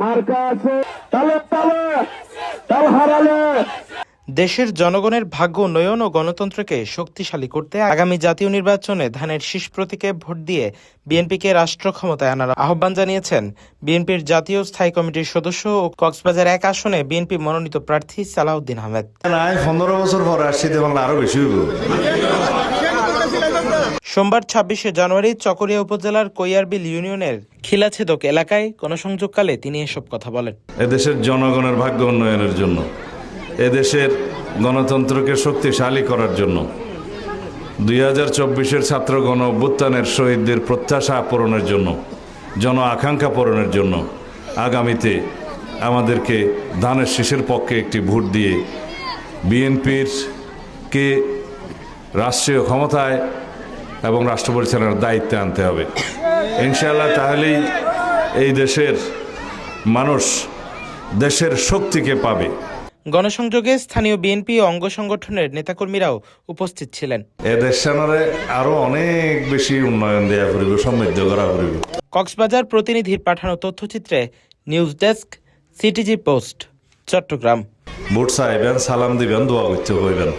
মার্কা আছে তালে তালে তাল হারালে। দেশের জনগণের ভাগ্য উন্নয়ন ও গণতন্ত্রকে শক্তিশালী করতে আগামী জাতীয় নির্বাচনে ধানের শীষ প্রতীকে ভোট দিয়ে বিএনপিকে রাষ্ট্র ক্ষমতায় আনার আহ্বান জানিয়েছেন বিএনপির জাতীয় স্থায়ী কমিটির সদস্য ও কক্সবাজার এক আসনে বিএনপি মনোনীত প্রার্থী সালাউদ্দিন আহমেদ। পনেরো বছর পরে আসছি বাংলা আরও বেশি হইব। সোমবার ছাব্বিশে জানুয়ারি চকরিয়া উপজেলার কৈয়ারবিল ইউনিয়নের খিলাছেদক এলাকায় গণসংযোগকালে তিনি এসব কথা বলেন। এদেশের জনগণের ভাগ্য উন্নয়নের জন্য, এদেশের গণতন্ত্রকে শক্তিশালী করার জন্য, দুই হাজার চব্বিশের ছাত্র গণ অভ্যুত্থানের শহীদদের প্রত্যাশা পূরণের জন্য, জন আকাঙ্ক্ষা পূরণের জন্য আগামীতে আমাদেরকে ধানের শীষের পক্ষে একটি ভোট দিয়ে বিএনপির কে রাষ্ট্রীয় ক্ষমতায় এবং রাষ্ট্র পরিচালনার দায়িত্বে আনতে হবে। ইনশাআল্লাহ তাহলেই এই দেশের মানুষ দেশের শক্তিকে পাবে। গণসংযোগে স্থানীয় বিএনপি অঙ্গ সংগঠনের নেতাকর্মীরাও উপস্থিত ছিলেন। এ দেশানরে আরও অনেক বেশি উন্নয়ন দেওয়া করিব সমৃদ্ধ করা করিব। কক্সবাজার প্রতিনিধির পাঠানো তথ্যচিত্রে news desk CTG post Chittagong. Vote চাইবেন সালাম দিবেন দোয়া করতে হইবেন।